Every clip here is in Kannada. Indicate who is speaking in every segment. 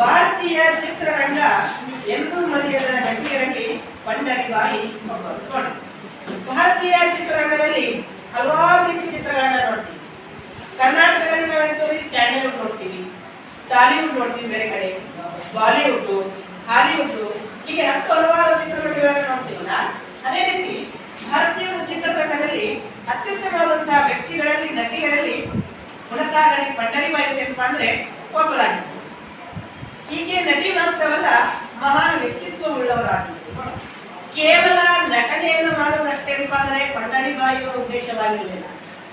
Speaker 1: ಭಾರತೀಯ ಚಿತ್ರರಂಗ ಎಂದೂ ಮರೆಯದ ನಟಿಯರಲ್ಲಿ ಪಂಡರಿಬಾಯಿ ನೋಡಿ. ಭಾರತೀಯ ಚಿತ್ರರಂಗದಲ್ಲಿ ಹಲವಾರು ರೀತಿ ಚಿತ್ರಗಳನ್ನ ನೋಡ್ತೀವಿ. ಕರ್ನಾಟಕದಲ್ಲಿ ನಾವು ಸ್ಯಾಂಡಲ್ವುಡ್ ನೋಡ್ತೀವಿ. ಟಾಲಿವುಡ್ ನೋಡ್ತೀವಿ ಬೇರೆ ಕಡೆ. ಬಾಲಿವುಡ್, ಹಾಲಿವುಡ್ ಹೀಗೆ ಹತ್ತು ಹಲವಾರು ಚಿತ್ರಗಳನ್ನ ನೋಡ್ತೀವಲ್ಲ? ಅದೇ ರೀತಿ ಭಾರತೀಯ ಚಿತ್ರರಂಗದಲ್ಲಿ ಅತ್ಯುತ್ತಮವಾದಂತಹ ವ್ಯಕ್ತಿಗಳಲ್ಲಿ, ನಟಿಗಳಲ್ಲಿ ಗುಣಸಾಗರಿ ಪಂಡರಿಬಾಯಿ ಅಂತ ಅಂದ್ರೆ ಒಬ್ಬರಾಗಿತ್ತು ಹೀಗೆ ನಟಿ ಮಾತ್ರವಲ್ಲ, ಮಹಾನ್ ವ್ಯಕ್ತಿತ್ವ ಉಳ್ಳವರಾಗಿದ್ದರು ಕೇವಲ ನಟನೆಯನ್ನು ಮಾಡುವುದಷ್ಟೇ ಅಂದರೆ ಪಂಡರಿಬಾಯಿಯವರ ಉದ್ದೇಶವಾಗಿರಲಿಲ್ಲ.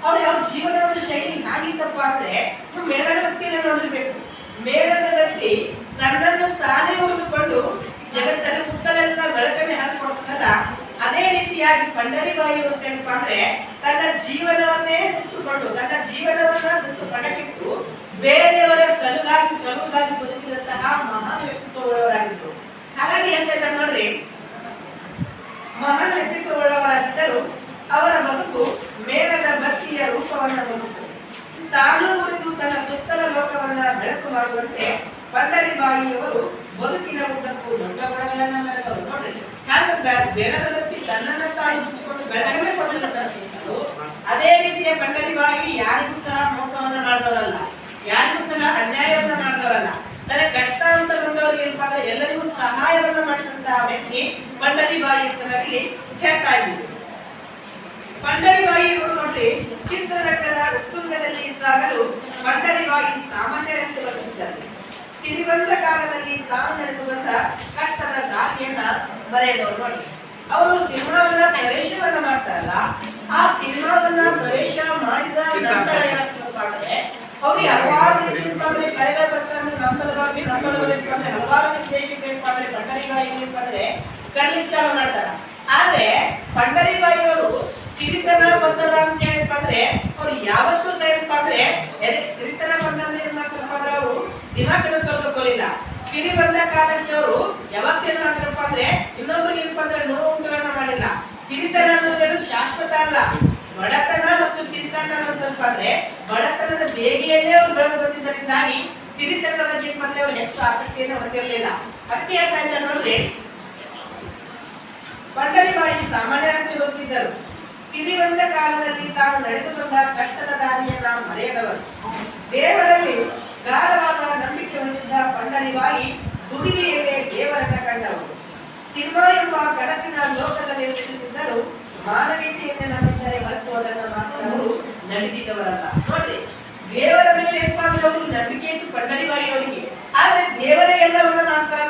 Speaker 1: ಅವ್ರು ಯಾವ ಜೀವನದ ಶೈಲಿ ಹಾಗಿತ್ತಪ್ಪ ಅಂದ್ರೆ ವ್ಯಕ್ತಿಯನ್ನು ನೋಡಿರ್ಬೇಕು. ಮೇಳದಲ್ಲಿ ತನ್ನನ್ನು ತಾನೇ ಉಳಿದುಕೊಂಡು ಜಗತ್ತಲ್ಲಿ ಸುತ್ತಲೆಲ್ಲ ಬೆಳಕನೆ ಹಾಕಿಕೊಡ್ತದಲ್ಲ, ಅದೇ ರೀತಿಯಾಗಿ ಪಂಡರಿಬಾಯಿ ಅಂತೇನಪ್ಪ ಅಂದ್ರೆ ತನ್ನ ಜೀವನವನ್ನೇ ಸುತ್ತುಕೊಂಡು, ತನ್ನ ಜೀವನವನ್ನ ಪಡಕಿಟ್ಟು ಬೇರೆಯವರ ಸಲುಗಾಗಿ ಸಲುಗಾಗಿ ಬದುಕಿದಂತಹ ಮಹಾನ್ ವ್ಯಕ್ತಿತ್ವವುಳ್ಳವರಾಗಿದ್ದರು ಹಾಗಾಗಿ ಇದ್ದಾರೆ ನೋಡ್ರಿ? ಮಹಾನ್ ವ್ಯಕ್ತಿತ್ವವುಳ್ಳವರಾಗಿದ್ದರು ಅವರ ಬದುಕು ಮೇಲದ ಬತ್ತಿಯ ರೂಪವನ್ನ ಹೊಂದಿತು ತಾನು ಕುರಿತು ತನ್ನ ಸುತ್ತಲ ಲೋಕವನ್ನ ಬೆಳಕು ಮಾಡುವಂತೆ ಪಂಡರಿ ಬಾಯಿಯವರು ಬದುಕಿನ ಉದ್ದಕ್ಕೂ ದೊಡ್ಡ ಗುಣಗಳನ್ನ ಮೆರೆದವರು ನೋಡ್ರಿ ನಾನು ಬೆಳದ ಬತ್ತಿ ತನ್ನನ್ನ ತಾನು ಸುತ್ತಿಕೊಂಡು ಬೆಳಕನ್ನೇ ಕೊಟ್ಟಿದ್ದು ಅದೇ ರೀತಿಯ ಪಂಡರಿ ಬಾಯಿ ಯಾರಿಗೂ ಸಹ ಮೋಸವನ್ನ ಮಾಡಿದವರಲ್ಲ. ಯಾರಿಗೂ ಸಹ ಅನ್ಯಾಯವನ್ನ ಮಾಡಿದವರಲ್ಲ. ನನಗೆ ಕಷ್ಟ ಅಂತ ಬಂದವರಿಗೆ ಏನಪ್ಪಾ ಎಲ್ಲರಿಗೂ ಸಹಾಯವನ್ನ ಮಾಡಿದಂತಹ ವ್ಯಕ್ತಿ ಪಂಡರಿಬಾಯಿ ಅಂತ ನಾವಿಲ್ಲಿ ಹೇಳ್ತಾ ಇದ್ದೀವಿ. ಪಂಡರಿಬಾಯಿ ಇವರು ನೋಡ್ರಿ, ಚಿತ್ರರಂಗದ ಉತ್ತುಂಗದಲ್ಲಿ ಇದ್ದಾಗಲೂ ಪಂಡರಿಬಾಯಿ ಸಾಮಾನ್ಯರಂತೆ ಬರುತ್ತಿದ್ದರು ಸಿರಿವಂತ ಕಾಲದಲ್ಲಿ ತಾವು ನಡೆದು ಬಂದ ಕಷ್ಟದ ದಾರಿಯನ್ನ ಬರೆಯದವರು ನೋಡಿ ಅವರು ಸಿನಿಮಾವನ್ನ ಪ್ರವೇಶವನ್ನ ಮಾಡ್ತಾರಲ್ಲ, ಆ ಸಿನಿಮಾವನ್ನ ಪ್ರವೇಶ ಮಾಡಿದ ನಂತರ ಏನಾಗ್ತದಪ್ಪ ಅಂದ್ರೆ ಅವ್ರಿಗೆ ಹಲವಾರು ರೀತಿ ಏನಪ್ಪಾ ಅಂದ್ರೆ ಕಲೆಗಳ ಪ್ರಕಾರ ನಂಬಲವಾಗಿ ನಂಬಲವಾಗಿ ಅಂದ್ರೆ ಹಲವಾರು ನಿರ್ದೇಶಕರು ಏನಪ್ಪಾ ಅಂದ್ರೆ ಪಂಡರಿಬಾಯಿ ಏನಪ್ಪಾ ಅಂದ್ರೆ ಕಲಿಯಕ್ ಚಾಲು ಮಾಡ್ತಾರ. ಆದ್ರೆ ಪಂಡರಿಬಾಯಿ ಅವರು ಸಿರಿತನ ಬಂದದ ಅಂತ ಏನಪ್ಪಾ ಅಂದ್ರೆ ಅವ್ರು ಯಾವತ್ತೂ ಏನಪ್ಪ ಅಂದ್ರೆ ಸಿರಿತನ ಬಂದಂತ ಏನ್ ಮಾಡ್ತಾರಪ್ಪ ಅಂದ್ರೆ ಅವರು ದಿಮಾಕನ್ನು ತೋರಿಸ್ಕೊಳ್ಳಿಲ್ಲ ಸಿರಿ ಬಂದ ಕಾಲಕ್ಕೆ ಅವರು ಯಾವತ್ತೇನ್ ಮಾಡ್ತಾರಪ್ಪ ಅಂದ್ರೆ, ಇನ್ನೊಬ್ರಿಗೆ ಏನಪ್ಪ ಅಂದ್ರೆ ನೋವು ಉಂಟುಗಳನ್ನ ಮಾಡಿಲ್ಲ. ಸಿರಿತನ ಅನ್ನೋದೇನು ಶಾಶ್ವತ ಅಲ್ಲ. ಬಡತನ ಮತ್ತು ಸಿರಿತನ ಅನ್ನೋದಪ್ಪ ಅಂದ್ರೆ, ಬಡತನದ ಬೇಗೆಯಲ್ಲೇ ಅವರು ಬೆಳೆದು ಬಂದಿದ್ದರಿಂದಾಗಿ ಸಿರಿತನದ ಬಗ್ಗೆ ಏನ್ ಅಂದ್ರೆ ಅವ್ರು ಹೆಚ್ಚು ಆಸಕ್ತಿಯನ್ನು ಹೊಂದಿರಲಿಲ್ಲ. ಅದಕ್ಕೆ ಹೇಳ್ತಾ ಇದ್ದಾರೆ ನೋಡ್ರಿ ಪಂಡರಿಬಾಯಿ ಸಾಮಾನ್ಯರಂತೆ ಬದುಕಿದ್ದರು ಸಿರಿವಂತ ಕಾಲದಲ್ಲಿ ತಾನು ನಡೆದು ಬಂದ ಕಷ್ಟದ ದಾರಿಯನ್ನ ಮರೆಯದವರು. ದೇವರಲ್ಲಿ ಗಾಢವಾದ ನಂಬಿಕೆ ಹೊಂದಿದ್ದ ಪಂಡರಿಬಾಯಿ ದುಡಿಮೆಯಲ್ಲೇ ದೇವರನ್ನ ಕಂಡವರು. ಸಿಂಹ ಎಂಬ ಕಡಸಿನ ಲೋಕದಲ್ಲಿ ನಿಂತಿದ್ದರು ಮಾನವೀಯತೆಯನ್ನು ನಂಬಿದ್ದರೆ ಹೊರತು ಅದನ್ನು ಮಾತ್ರ ಅವರು ನಡೆಸಿದವರಲ್ಲ ನೋಡಿ, ದೇವರ ಮೇಲೆ ನಂಬಿಕೆ ಇತ್ತು ಪಂಡರಿಬಾಯಿ ಅವರಿಗೆ ಆದ್ರೆ ದೇವರೇ ಎಲ್ಲವನ್ನ ಮಾಡ್ತಾರೆ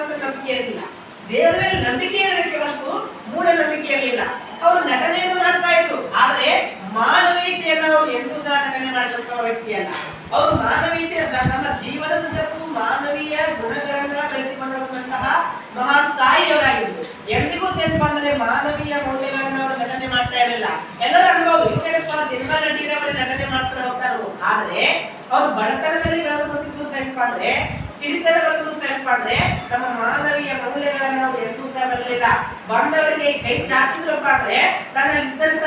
Speaker 1: ದೇವರ ಮೇಲೆ ನಂಬಿಕೆ ಹೊರತು ಮೂಢನಂಬಿಕೆ ಇರಲಿಲ್ಲ. ಅವರು ನಟನೆಯನ್ನು ಮಾಡ್ತಾ ಇದ್ರು. ಆದ್ರೆ ಮಾನವೀಯತೆಯನ್ನು ಅವರು ಎಂದೂ ಸಹ ನಟನೆ ಮಾಡಿದಂತಹ ವ್ಯಕ್ತಿಯಲ್ಲ. ಅವರು ಮಾನವೀಯತೆ ತಮ್ಮ ಜೀವನದುದ್ದಕ್ಕೂ ಮಾನವೀಯ ಗುಣಗಳನ್ನ ಬೆಳೆಸಿಕೊಂಡಿರುವಂತಹ ಮಹಾನ್ ತಾಯಿಯವರಾಗಿದ್ರು. ಎಂದಿಗೂ ಏನಪ್ಪ ಅಂದ್ರೆ ಮಾನವೀಯ ಮೌಲ್ಯಗಳನ್ನು ಅವರು ನಟನೆ ಮಾಡ್ತಾ ಇರಲಿಲ್ಲ. ಎಲ್ಲರೂ ಅನ್ಬೋದು ಇವ್ರೇನಪ್ಪ ಸಿನಿಮಾ ನಟಿಯರವರೇ ನಟನೆ ಮಾಡ್ತಾ ಹೋಗ್ತಾರೋ ಆದ್ರೆ, ಅವ್ರು ಬಡತನದಲ್ಲಿ ಬೆಳೆದು ಬಂದಿದ್ದು ಅಂತ ಅಂದ್ರೆ ಸಿರಿತನ ತಲುಪಂದ್ರೆ ಅಂದ್ರೆ ನಮ್ಮ ಮಾನವೀಯ ಮೌಲ್ಯಗಳನ್ನು ನಾವು ಸಹ ಬರಲಿಲ್ಲ. ಬಂದವರಿಗೆ ಕೈ ಚಾಚಿದ್ರಪ್ಪ ಅಂದ್ರೆ ತನ್ನ ಇದ್ದಂತ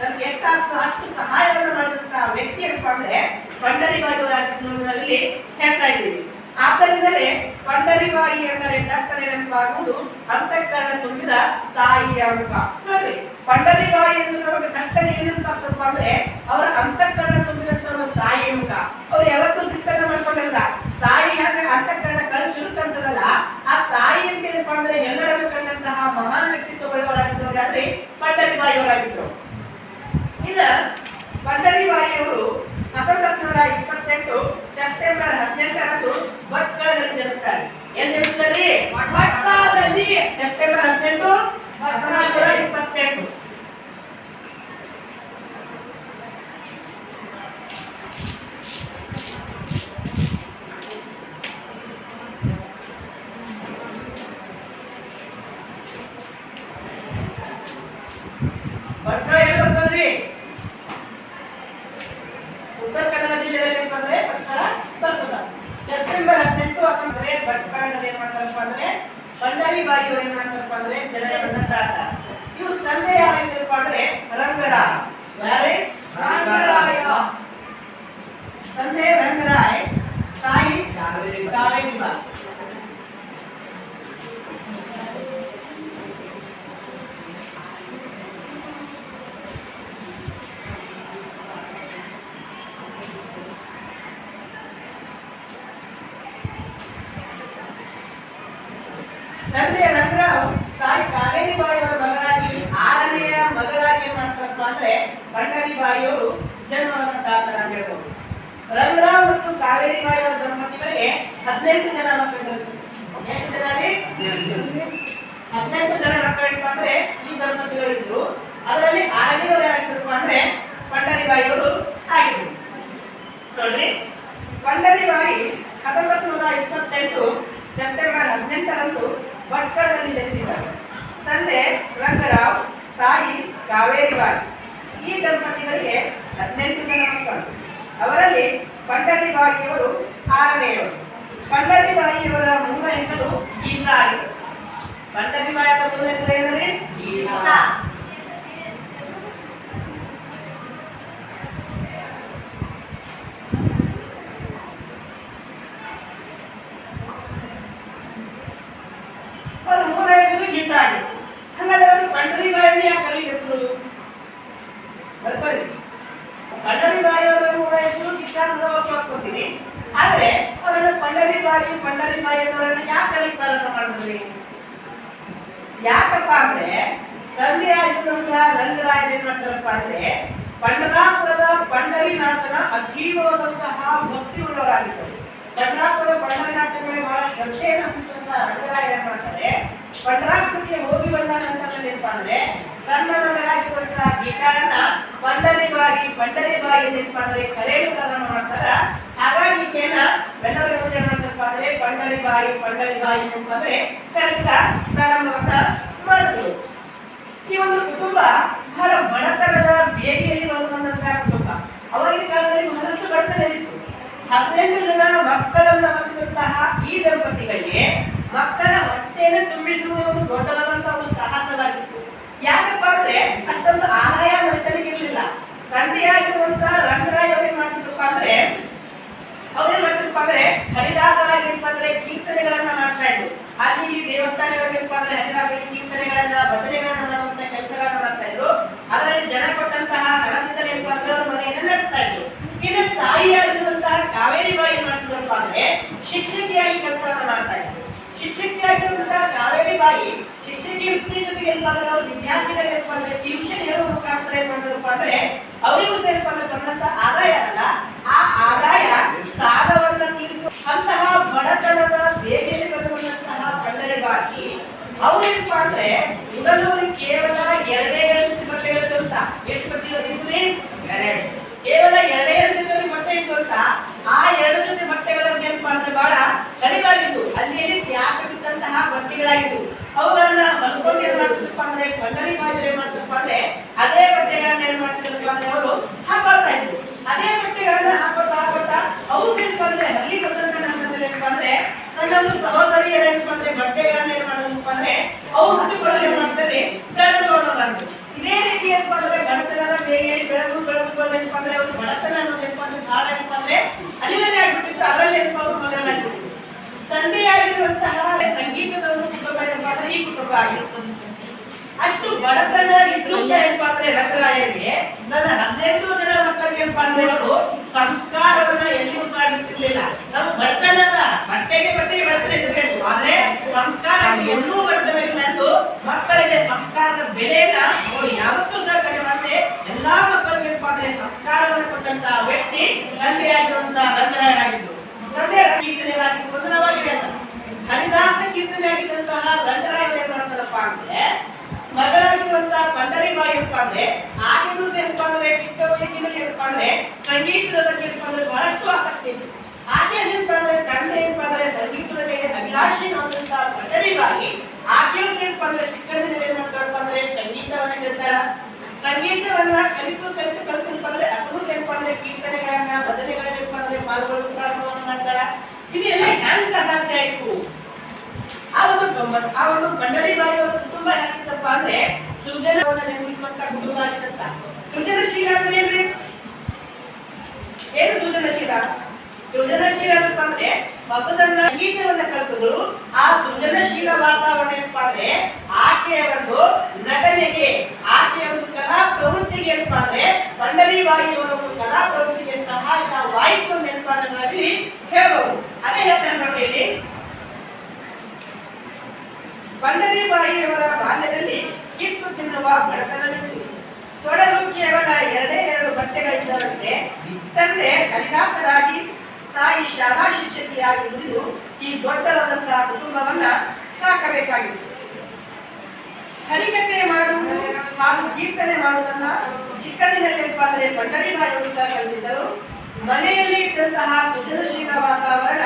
Speaker 1: ತನಗೆ ಎಷ್ಟಾಗ್ತೋ ಅಷ್ಟು ಸಹಾಯವನ್ನು ಮಾಡಿದಂತಹ ವ್ಯಕ್ತಿ ಏನಪ್ಪ ಅಂದ್ರೆ ಪಂಡರಿಬಾಯಿ ಅವರಾಗಿ ಹೇಳ್ತಾ ಇದ್ದೀವಿ. ಆದ್ದರಿಂದಲೇ ಪಂಡರಿಬಾಯಿ ಎಂದರೆ ತಕ್ಕನೆ ನೆನಪಾಗುವುದು ಅಂತಃಕರಣ ತುಂಬಿದ ತಾಯಿಯ ಮುಖ ನೋಡ್ರಿ ಪಂಡರಿಬಾಯಿ ಎಂದು ನಮಗೆ ತಕ್ಷಣ ಏನಂತ ಅಂದ್ರೆ ಅವರ ಅಂತಃಕರಣ ತುಂಬಿದಂತ ಒಂದು ತಾಯಿ ಮುಖ ಅವ್ರು ಯಾವತ್ತೂ ಸಿಟ್ಟನ್ನ ಮಾಡ್ಕೊಂಡಿಲ್ಲ ತಾಯಿ ಅಂದ್ರೆ ಅಂತಃಕರಣ ಕಣ್ ಚುರುಕಂತದಲ್ಲ ಆ ತಾಯಿ ಅಂತ ಏನಪ್ಪ ಅಂದ್ರೆ ಎಲ್ಲರನ್ನು ಕಂಡಂತಹ ಮಹಾನ್ ವ್ಯಕ್ತಿತ್ವಗಳವರಾಗಿದ್ದವರು ಯಾರ್ರಿ? ಪಂಡರಿ ಬಾಯಿಯವರಾಗಿದ್ರು ಇನ್ನ ಪಂಡರಿಬಾಯಿಯವರು ಹತ್ತೊಂಬತ್ತು ನೂರ ಇಪ್ಪತ್ತೆಂಟು ಸೆಪ್ಟೆಂಬರ್ ಹದಿನೆಂಟರಂದು ಭಟ್ಕಳದಲ್ಲಿ ಜನಿಸ್ತಾರೆ. ಎಲ್ಲಿ ಜನಿಸ್ತಾರೆ? ಸೆಪ್ಟೆಂಬರ್ ಹದಿನೆಂಟು? ಹತ್ತೊಂಬತ್ತು ನೂರ ಇಪ್ಪತ್ತೆಂಟು ಭಟ್ಕಳ ಎಲ್ಲಿ ಬರ್ತದ್ರಿ ಉತ್ತರ ಕನ್ನಡ ಜಿಲ್ಲೆಯಲ್ಲಿ ಏನಪ್ಪ ಅಂದ್ರೆ ಭಟ್ಕಳ ಬರ್ತದ ಸೆಪ್ಟೆಂಬರ್ ಹದಿನೆಂಟು ಹತ್ತೊಂಬತ್ತರೆ ಭಟ್ಕಳದಲ್ಲಿ ಏನ್ ಮಾಡ್ತಾರಪ್ಪ ಅಂದ್ರೆ ಬಂಡಾರಿ ಬಾಯಿ ಅವ್ರು ಏನ್ ಮಾಡ್ತಾರಪ್ಪ ಅಂದ್ರೆ ಜನರ ಸಂತಾತ ಇವ್ರ ತಂದೆ ಯಾರಿದ್ದಪ್ಪ ಅಂದ್ರೆ ರಂಗರಾಯ್ ಯಾರೇ
Speaker 2: ರಂಗರಾಯ
Speaker 1: ತಂದೆ ರಂಗರಾಯ್ ತಾಯಿ ಕಾವೇರಿ ಬಾಯಿ ರಂಗರಾವ್ ಮತ್ತು ಕಾವೇರಿ ಬಾಯಿಯವರ ದಂಪತಿಗಳಿಗೆ ಹದಿನೆಂಟು ಜನ ಮಕ್ಕಳಿದ್ದಾರೆ ಎಷ್ಟು ಜನ ಹದಿನೆಂಟು ಜನ ಮಕ್ಕಳಿಪ್ಪ ಅಂದ್ರೆ ಈ ದಂಪತಿಗಳಿದ್ರು ಅದರಲ್ಲಿ ಆರನೆಯವರು ಯಾರಿದ್ರು ಅಂದ್ರೆ ಪಂಡರಿ ಬಾಯಿ ಅವರು ಆಗಿದ್ರು ನೋಡ್ರಿ, ಪಂಡರಿಬಾಯಿ ಹತ್ತೊಂಬತ್ತು ನೂರ ಇಪ್ಪತ್ತೆಂಟು ಸೆಪ್ಟೆಂಬರ್ ಹದಿನೆಂಟರಂದು ಭಟ್ಕಳದಲ್ಲಿ ಜನಿಸಿದ್ದಾರೆ ತಂದೆ ರಂಗರಾವ್, ತಾಯಿ ಕಾವೇರಿ ಬಾಯಿ ಈ ದಂಪತಿಗಳಿಗೆ ಹದಿನೆಂಟು ಜನ ಮಕ್ಕಳು ಅವರಲ್ಲಿ ಪಂಡರಿಬಾಯಿಯವರು ಆರನೆಯವರು. ಪಂಡರಿಬಾಯಿಯವರ ಮೂಲ ಹೆಸರು ಗೀತಾ ಆಗಿದೆ ಪಂಡರಿಬಾಯಿಯ ಮೂಲ ಹೆಸರು ಏನಂದ್ರೆ ಅವ್ರ ಮೂಲ ಹೆಸರು ಗೀತಾ ಆಗಿದೆ ಹಂಗಾದ್ರೆ ಅವರು ಪಂಡರಿಬಾಯಿಯನ್ನು ಯಾಕೆ ಕರೀಬೇಕು ಬರ್ಬರಿ ಪಂಡರಿಬಾಯಿಯವರ ಮೂಲ ಹೆಸರು ಗೀತಾ ಅಂತ ಹಾಕ್ಕೊತೀನಿ ಆದ್ರೆ ಅವರನ್ನ ಪಂಡರಿಬಾಯಿ ಪಂಡರಿಬಾಯಿ ಅನ್ನೋರನ್ನ ಯಾಕೆ ಪ್ರಾರಂಭ ಮಾಡಿದ್ರಿ ಯಾಕಪ್ಪ ಅಂದ್ರೆ ತಂದೆ ಆಗಿರುವಂತಹ ರಂಗರಾಯರು ಏನ್ ಮಾಡ್ತಾರಪ್ಪ ಅಂದ್ರೆ ಪಂಡರಾಪುರದ ಪಂಡರಿನಾಥನ ಅಜೀವವಾದಂತಹ ಭಕ್ತಿ ಉಳ್ಳವರಾಗಿದ್ದರು ಪಂಡರಾಪುರದ ಪಂಡರಿನಾಥನ ಮೇಲೆ ಬಹಳ ಶ್ರದ್ಧೆಯನ್ನು ಹೊಂದಿದಂತಹ ಮಾಡ್ತಾರೆ ಪಂಡರಾಪುರಕ್ಕೆ ಹೋಗಿ ಬಂದಾಗ ಅಂದ್ರೆ ಕೊಟ್ಟ ಗೀತಾರನ್ನ ಪಂಡರಿಬಾಯಿ ಪಂಡರಿ ಬಾಗಿ ನಿಂತಾದ್ರೆ ಕರೆಯಲು ಪ್ರದಾನ ಮಾಡ್ತಾರ. ಹಾಗಾಗಿ ಕೇನ ಬೆಲ್ಲರು ಅಂದ್ರೆ ಪಂಡರಿ ಬಾಯಿ ಪಂಡರಿ ಬಾಯಿ ಏನಪ್ಪ ಕಲಿತ ಪ್ರಾರಂಭವನ್ನ ಮಾಡಿದ್ರು ಈ ಒಂದು ಕುಟುಂಬ ಬಹಳ ಬಡತನದ ಬೇಗೆಯಲ್ಲಿ ಬಂದಂತಹ ಕುಟುಂಬ. ಅವರಿಗೆ ಕಾಲದಲ್ಲಿ ಬಹಳಷ್ಟು ಬಡತನ ಇತ್ತು ಹದಿನೆಂಟು ಜನ ಮಕ್ಕಳನ್ನ ಹೊಂದಿದಂತಹ ಈ ದಂಪತಿಗಳಿಗೆ ಮಕ್ಕಳ ಹೊಟ್ಟೆಯನ್ನು ತುಂಬಿಸುವ ಒಂದು ದೊಡ್ಡದಾದಂತಹ ಒಂದು ಸಾಹಸವಾಗಿತ್ತು. ಯಾಕಪ್ಪ ಅಂದ್ರೆ ಅಷ್ಟೊಂದು ಆದಾಯ ರೈತರಿಗೆ ಇರಲಿಲ್ಲ ತಂದೆಯಾಗಿರುವಂತಹ ರಂಗರಾಯ್ ಅವ್ರೇನ್ ಮಾಡ್ತಿದ್ರಪ್ಪ ಅಂದ್ರೆ ಅವ್ರೇನ್ ಮಾಡ್ತಿದ್ರಪ್ಪ ಅಂದ್ರೆ ಹರಿದಾಸರಾಗಿರ್ಪ ಅಂದ್ರೆ ಕೀರ್ತನೆಗಳನ್ನ ಮಾಡ್ತಾ ಇದ್ರು. ಅಲ್ಲಿ ದೇವಸ್ಥಾನಗಳಿಗಪ್ಪ ಅಂದ್ರೆ ಹರಿದಾಸರಿಗೆ ಕೀರ್ತನೆಗಳನ್ನ, ಭಜನೆಗಳನ್ನ ಮಾಡುವಂತ ಕೆಲಸಗಳನ್ನ ಮಾಡ್ತಾ ಇದ್ರು. ಅದರಲ್ಲಿ ಜನ ಕೊಟ್ಟಂತಹ ಹಣದಿಂದಲೇ ಏನಪ್ಪ ಅಂದ್ರೆ ಅವ್ರ ಮನೆಯನ್ನ ನಡೆಸ್ತಾ ಇದ್ರು. ಇನ್ನು ತಾಯಿಯಾಗಿರುವಂತಹ ಕಾವೇರಿ ಬಾಯಿ ಮಾಡ್ತಿದ್ರಪ್ಪ ಅಂದ್ರೆ, ಶಿಕ್ಷಕಿಯಾಗಿ ಕೆಲಸವನ್ನ ಮಾಡ್ತಾ ಇದ್ರು. ಶಿಕ್ಷಕಿಯಾಗಿರುವಂತಹ ಕಾವೇರಿ ಬಾಯಿ, ಶಿಕ್ಷಕಿ ವೃತ್ತಿ ಜೊತೆಗೆ ಏನಪ್ಪ ಅಂದ್ರೆ ಅವ್ರು ವಿದ್ಯಾರ್ಥಿಗಳಿಗೆ ಏನಪ್ಪ ಅಂದ್ರೆ ಟ್ಯೂಷನ್ ಹೇಳುವ ಮುಖಾಂತರ ಏನ್ ಮಾಡಿದ್ರಪ್ಪ ಅಂದ್ರೆ ಅವರಿಗೂ ಏನಪ್ಪ ಅಂದ್ರೆ ಬಂದಂತ ಆದಾಯ ಅಲ್ಲ. ಆ ಆದಾಯ ಸಾಲವನ್ನ ತೀರಿಸುವ ಅಂತಹ ಬಡತನದ ಬೇಗೆಯಲ್ಲಿ ಬರುವಂತಹ ಪಂಡರಿ ಬಾಕಿ ಅವ್ರೇನಪ್ಪ ಅಂದ್ರೆ ಉಡಲೂರಿ ಕೇವಲ ಎರಡೇ ಎರಡು ಬಟ್ಟೆಗಳ ಕೆಲಸ ಎಷ್ಟು ಬಟ್ಟೆಗಳು ಇದ್ರಿ ಕೇವಲ ಎರಡೇ ಎರಡು ಜೊತೆ ಬಟ್ಟೆ ಇತ್ತು ಅಂತ ಆ ಎರಡು ಜೊತೆ ಬಟ್ಟೆಗಳ ಏನ್ ಅಂದ್ರೆ ಬಹಳ ಕಡಿವಾಗಿದ್ದು ಅಲ್ಲಿ ಏನೇ ತ್ಯಾಗ ಬಿದ್ದಂತಹ ಬಟ್ಟೆಗಳಾಗಿದ್ದು ಅವುಗಳನ್ನ ಹೊಲ್ಕೊಂಡು ಏನ್ ಮಾಡ್ತಿದ್ರಪ್ಪ ಅಂದ್ರೆ ಪಂಡರಿ ಮಾಡಿದ್ರೆ ಏನ್ ಮಾಡ್ತಿದ್ರಪ್ಪ ಅಂದ್ರೆ ಅದೇ ಬಟ್ಟೆಗಳನ್ನ ಏನ್ ಮಾಡ್ತಿದ್ರಪ್ಪ ಅಂದ್ರೆ ಅವರು ಹಾಕೊಳ್ತಾ ಇದ್ರು. ಅದೇ ಬಟ್ಟೆಗಳನ್ನ ಹಾಕೊಳ್ತಾ ಹಾಕೊಳ್ತಾ ಅವು ಏನಪ್ಪ ಅಂದ್ರೆ ಅಲ್ಲಿ ಬಂದಂತ ನಂತರದಲ್ಲಿ ಏನಪ್ಪ ಅಂದ್ರೆ ನನ್ನ ಒಂದು ಸಹೋದರಿಯರ ಏನಪ್ಪ ಅಂದ್ರೆ ಬಟ್ಟೆಗಳನ್ನ ಏನ್ ಮಾಡೋದಪ್ಪ ಅಂದ್ರೆ ಅವು ಹುಟ್ಟಿಕೊಳ್ಳಲು ಏನ್ ಮಾಡ್ತಾರೆ ಪ್ರಾರಂಭವನ್ನು ಇದೇ ರೀತಿ ಏನಪ್ಪ ಅಂದ್ರೆ ಬಡತನದ ಬೇಗೆಯಲ್ಲಿ ಬೆಳೆದು ಬೆಳೆದುಕೊಂಡು ಏನಪ್ಪ ಅಂದ್ರೆ ಅವರು ಬಡತನ ಅನ್ನೋದು ಅಂದ್ರೆ ಬಹಳ ಏನಪ್ಪ ಅಂದ್ರೆ ಅನಿವಾರ್ಯ ಆಗ್ಬಿಟ್ಟಿತ್ತು. ಅದರಲ್ಲಿ ಏನಪ್ಪ ಅವರು ಮಗನಾಗ್ಬಿಟ್ಟಿತ್ತು ತಂದೆಯಾಗಿರುವಂತಹ ಸಂಗೀತದ ಒಂದು ಕುಟುಂಬ ಏನಪ್ಪ ಅಂದ್ರೆ ಈ ಕುಟುಂಬ ಅಷ್ಟು ಬಡತನ ಇದ್ರು ಏನಪ್ಪ ಅಂದ್ರೆ ರಂಗರಾಯರಿಗೆ ನನ್ನ ಹದಿನೆಂಟು ಜನ ಮಕ್ಕಳಿಗೆ ಅಂದ್ರೆ ಅವರು ಸಂಸ್ಕಾರವನ್ನ ಎಲ್ಲಿಯೂ ಸಹ ಬಿಟ್ಟಿರ್ಲಿಲ್ಲ ನಾವು ಬಡತನದ ಬಟ್ಟೆಗೆ ಬಟ್ಟೆಗೆ ಬಡತನ ಇರಬೇಕು. ಆದ್ರೆ ಸಂಸ್ಕಾರ ಎಲ್ಲೂ ಬಡತನ ಮಕ್ಕಳಿಗೆ ಸಂಸ್ಕಾರದ ಬೆಲೆಯನ್ನ ಅವರು ಯಾವತ್ತೂ ಸರ್ಕಾರ ಮಾಡದೆ ಎಲ್ಲಾ ಮಕ್ಕಳಿಗೆ ಏನಪ್ಪ ಅಂದ್ರೆ ಸಂಸ್ಕಾರವನ್ನು ಕೊಟ್ಟಂತಹ ವ್ಯಕ್ತಿ ತಂದೆಯಾಗಿರುವಂತಹ ರಂಗರಾಯರಾಗಿದ್ದು. ತಂದೆ ವಂದನವಾಗಿದೆ ಅಂತ. ಹರಿದಾಸ ಕೀರ್ತನೆಯಾಗಿದ್ದಂತಹ ಮಾಡ್ತಾರಪ್ಪ ಅಂದ್ರೆ ಮಗಳಾಗಿರುವಂತಹ ಪಂಡರಿಬಾಯಿ ಏನಪ್ಪ ಅಂದ್ರೆ ಆಗಿದ್ದು ಏನಪ್ಪ ಅಂದ್ರೆ, ಚಿಕ್ಕ ವಯಸ್ಸಿನಲ್ಲಿ ಏನಪ್ಪ ಅಂದ್ರೆ, ಸಂಗೀತದ ಬಗ್ಗೆ ಅಂದ್ರೆ ಬಹಳಷ್ಟು ಆಸಕ್ತಿ ಇತ್ತು. ಆಕೆ ಏನಪ್ಪ ಅಂದ್ರೆ, ತಂದೆ ಏನಪ್ಪ ಅಂದ್ರೆ, ಸಂಗೀತದ ಮೇಲೆ ಅಭಿಲಾಷಿ ನೋಡಿದಂತಹ ಪಂಡರಿಬಾಯಿ ಆಕೆಯೂ ಏನಪ್ಪ ಅಂದ್ರೆ ಚಿಕ್ಕಂದಿನಲ್ಲಿ ಏನ್ ಮಾಡ್ತಾರಪ್ಪ ಅಂದ್ರೆ, ಸಂಗೀತವನ್ನ ಕಲಿತಾಳ ಸಂಗೀತವನ್ನ ಕಲಿತು ಕಲಿತು ಕಲಿತಪ್ಪ ಅಂದ್ರೆ, ಅದನ್ನು ಏನಪ್ಪ ಅಂದ್ರೆ ಕೀರ್ತನೆಗಳನ್ನ, ಭಜನೆಗಳನ್ನ ಏನಪ್ಪ ಅಂದ್ರೆ ಪಾಲ್ಗೊಳ್ಳಲು ಪ್ರಾರಂಭವನ್ನು ಮಾಡ್ತಾಳ. ಇದೆಲ್ಲ ಹ್ಯಾಂಗ ಸಾಧ್ಯ ಆಯ್ತು. ಆ ಒಂದು ಗಮ್ಮತ್ ಆ ಒಂದು ಪಂಡರಿ ಬಾಯಿ ಅವರ ಕುಟುಂಬ ಹೇಗಿತ್ತಪ್ಪ ಅಂದ್ರೆ ಸೃಜನವನ್ನ ನಿರ್ಮಿಸುವಂತ ಕುಟುಂಬ ಆಗಿತ್ತಂತ. ಸೃಜನಶೀಲ ಅಂದ್ರೆ ಏನ್ರಿ? ಏನು ಸೃಜನಶೀಲ? ಸೃಜನಶೀಲ ಏನಪ್ಪ ಅಂದ್ರೆ ಹೊಸದನ್ನ ಸಂಗೀತವನ್ನ ಕಲಿತರು. ಆ ಸೃಜನಶೀಲ ವಾತಾವರಣ ಏನಪ್ಪ ಅಂದ್ರೆ ಆಕೆಯ ಒಂದು ನಟನೆಗೆ, ಆಕೆಯ ಒಂದು ಕಲಾ ಪ್ರವೃತ್ತಿಗೆ ಏನಪ್ಪ ಅಂದ್ರೆ ಪಂಡರಿ ಬಾಯಿಯವರ ಒಂದು ಕಲಾ ಪ್ರವೃತ್ತಿಗೆ ಸಹಾಯಕವಾಯಿತು ವಾಯಿತು ನಾವಿಲ್ಲಿ ಹೇಳ್ಬಹುದು. ಅದೇ ಹೇಳ್ತಾರೆ ನೋಡಿ ಇಲ್ಲಿ. ಪಂಡರಿಬಾಯಿಯವರ ಬಾಲ್ಯದಲ್ಲಿ ಕಿತ್ತು ತಿನ್ನುವ ಬಡತನವಿತ್ತು. ತೊಡಲು ಕೇವಲ ಎರಡೇ ಎರಡು ಬಟ್ಟೆಗಳಿದ್ದವಂತೆ ತಂದೆ ಕಲಿದಾಸರಾಗಿ ತಾಯಿ ಶಾಲಾ ಶಿಕ್ಷಕಿಯಾಗಿ ದುಡಿದು ಈ ದೊಡ್ಡದಾದಂತಹ ಕುಟುಂಬವನ್ನ ಸಾಕಬೇಕಾಗಿತ್ತು. ಕಲಿಕತೆ ಮಾಡುವುದು ಹಾಗೂ ಕೀರ್ತನೆ ಮಾಡುವುದನ್ನ ಚಿಕ್ಕಂದಿನಲ್ಲಿರುವಾದರೆ ಪಂಡರಿಬಾಯಿಯವರು ಕಲಿತಿದ್ದರು. ಮನೆಯಲ್ಲಿ ಇದ್ದಂತಹ ಸೃಜನಶೀಲ ವಾತಾವರಣ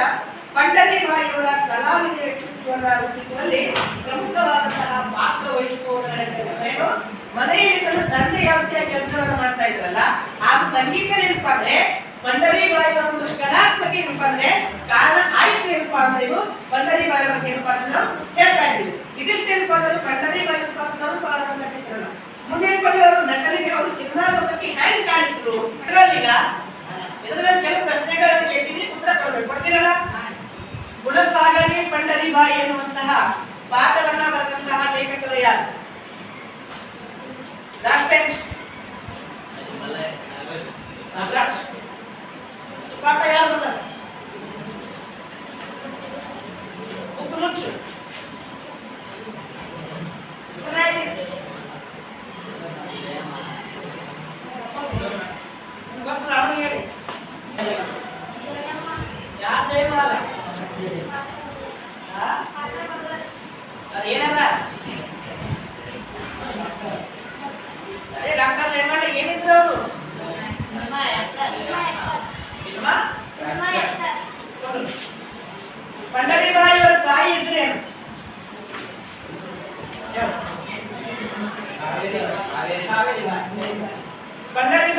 Speaker 1: ಪಂಡರಿಬಾಯಿಯವರ ಕಲಾವಿದ ವ್ಯಕ್ತಿತ್ವವನ್ನು ರೂಪಿಸುವಲ್ಲಿ ಪ್ರಮುಖವಾದಂತಹ ಪಾತ್ರ ವಹಿಸುವವರು ಮನೆಯಲ್ಲಿ ತನ್ನ ತಂದೆ ಯಾವ ಕೆಲಸವನ್ನು ಮಾಡ್ತಾ ಇದ್ರಲ್ಲ ಆ ಸಂಗೀತ ನೆನಪಾದ್ರೆ ಪಂಡರಿಬಾಯಿಯ ಒಂದು ಕಲಾತ್ಮಕ ಏನಪ್ಪ ಅಂದ್ರೆ ಕಾರಣ ಆಯ್ತು ಏನಪ್ಪ ಅಂದ್ರೆ ಇದು ಪಂಡರಿಬಾಯಿ ಬಗ್ಗೆ ಏನಪ್ಪಾ ಅಂದ್ರೆ ನಾವು ಹೇಳ್ತಾ ಇದ್ದೀವಿ. ಇದಿಷ್ಟು ಏನಪ್ಪ ಅಂದ್ರೆ ಪಂಡರಿಬಾಯಿ ಸ್ವಲ್ಪ ಮುಂದಿನ ಪದ ಅವರು ನಟನೆಗೆ ಅವರು ಸಿನಿಮಾ ಲೋಕಕ್ಕೆ ಹ್ಯಾಂಗ್ ಕಾಲಿದ್ರು ಇದರಲ್ಲೀಗ ಇದರ ಮೇಲೆ ಕೆಲವು ಪ್ರಶ್ನೆಗಳನ್ನು ಕೇಳ್ತೀನಿ ಉತ್ತರ ಕೊಡಬೇಕು. ಕೊಡ್ತೀರಲ್ಲ ಎನ್ನುವಂತಹ ಪಾಠವನ್ನ ಬರೆದಂತಹ ಲೇಖಕರು ಯಾರು? ಲಾಸ್ಟ್